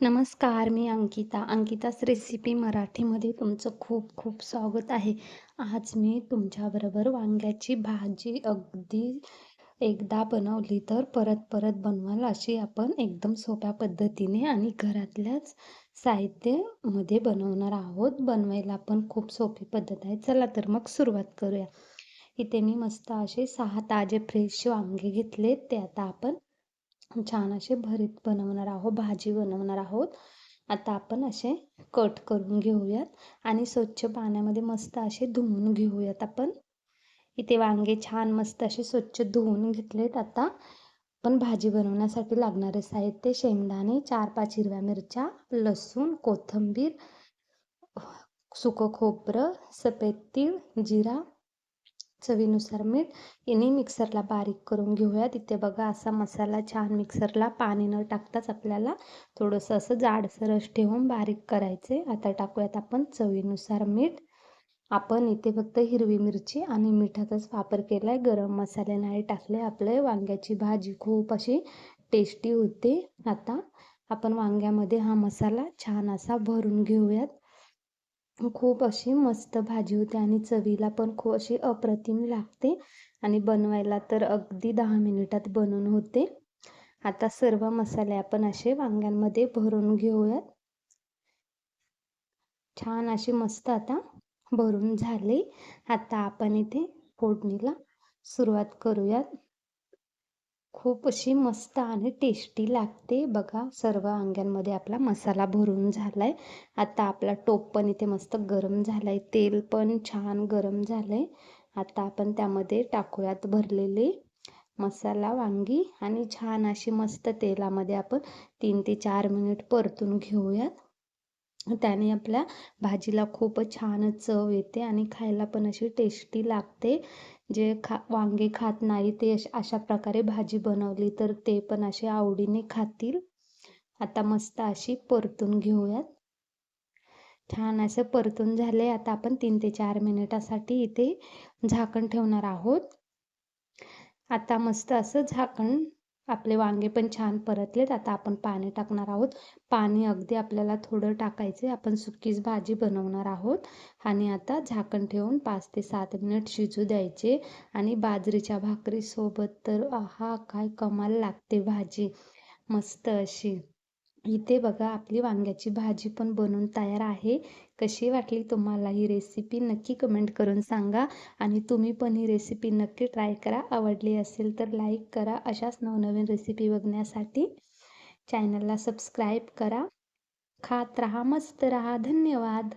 नमस्कार मी अंकिता. अंकिताच रेसिपी मराठीमध्ये तुमचं खूप खूप स्वागत आहे. आज मी तुमच्याबरोबर वांग्याची भाजी अगदी एकदा बनवली तर परत परत बनवाल अशी आपण एकदम सोप्या पद्धतीने आणि घरातल्याच साहित्यामध्ये बनवणार आहोत. बनवायला पण खूप सोपी पद्धत आहे. चला तर मग सुरुवात करूया. इथे मी मस्त असे सहा ताजे फ्रेश वांगे घेतले ते आता आपण छान असे भरीत बनवणार आहोत भाजी बनवणार आहोत. आता आपण असे कट करून घेऊयात आणि स्वच्छ पाण्यामध्ये मस्त असे धुवून घेऊयात आपण. इथे वांगे छान मस्त असे स्वच्छ धुवून घेतलेत आता. पण भाजी बनवण्यासाठी लागणारे साहित्य शेंगदाणे चार पाच हिरव्या मिरच्या लसूण कोथिंबीर सुकं खोबरं सफेद तीळ जिरा चवीनुसार मीठ यांनी मिक्सरला बारीक करून घेऊया तिथे बघा असा मसाला छान मिक्सरला पाणी न टाकताच आपल्याला थोडंसं असं जाडसरच ठेवून बारीक करायचे. आता टाकूयात आपण चवीनुसार मीठ. आपण इथे फक्त हिरवी मिरची आणि मिठाचाच वापर केला आहे गरम मसाले नाही टाकले आपले. वांग्याची भाजी खूप अशी टेस्टी होते. आता आपण वांग्यामध्ये हा मसाला छान असा भरून घेऊयात. खूप अशी मस्त भाजी होते आणि चवीला पण खूप अशी अप्रतिम लागते. आणि बनवायला तर अगदी दहा मिनिटात बनवून होते. आता सर्व मसाले आपण असे वांग्यांमध्ये भरून घेऊयात. छान अशी मस्त आता भरून झाले. आता आपण इथे फोडणीला सुरुवात करूयात. खूप अशी मस्त आणि टेस्टी लागते. बघा सर्व वांग्यांमध्ये आपला मसाला भरून झाला आहे आता आपला टोप पण इथे मस्त गरम झाला आहे तेल पण छान गरम झालं आहे आता आपण त्यामध्ये टाकूयात भरलेले मसाला वांगी आणि छान अशी मस्त तेलामध्ये आपण तीन ते चार मिनिट परतून घेऊयात. त्याने आपल्या भाजीला खूप छान चव येते आणि खायला पण अशी टेस्टी लागते. जे खा वांगे खात नाही ते अशा प्रकारे भाजी बनवली तर ते पण असे आवडीने खातील. आता मस्त अशी परतून घेऊयात. छान असं परतून झाले. आता आपण तीन ते चार मिनिटासाठी इथे झाकण ठेवणार आहोत. आता मस्त असं झाकण आपले वांगे पण छान परतलेत. आता आपण पाणी टाकणार आहोत. पाणी अगदी आपल्याला थोडं टाकायचे आपण सुकीच भाजी बनवणार आहोत. आणि आता झाकण ठेवून पाच ते सात मिनिट शिजू द्यायचे. आणि बाजरीच्या भाकरीसोबत तर आहा काय कमाल लागते भाजी. मस्त अशी. इथे बघा आपली वांग्याची भाजी पण बनवून तयार आहे. कशी वाटली तुम्हाला ही रेसिपी नक्की कमेंट करून सांगा. आणि तुम्ही पण ही रेसिपी नक्की ट्राय करा. आवडली असेल तर लाईक करा. अशाच नवनवीन रेसिपी बघण्यासाठी चॅनलला सबस्क्राईब करा. खात राहा मस्त राहा. धन्यवाद.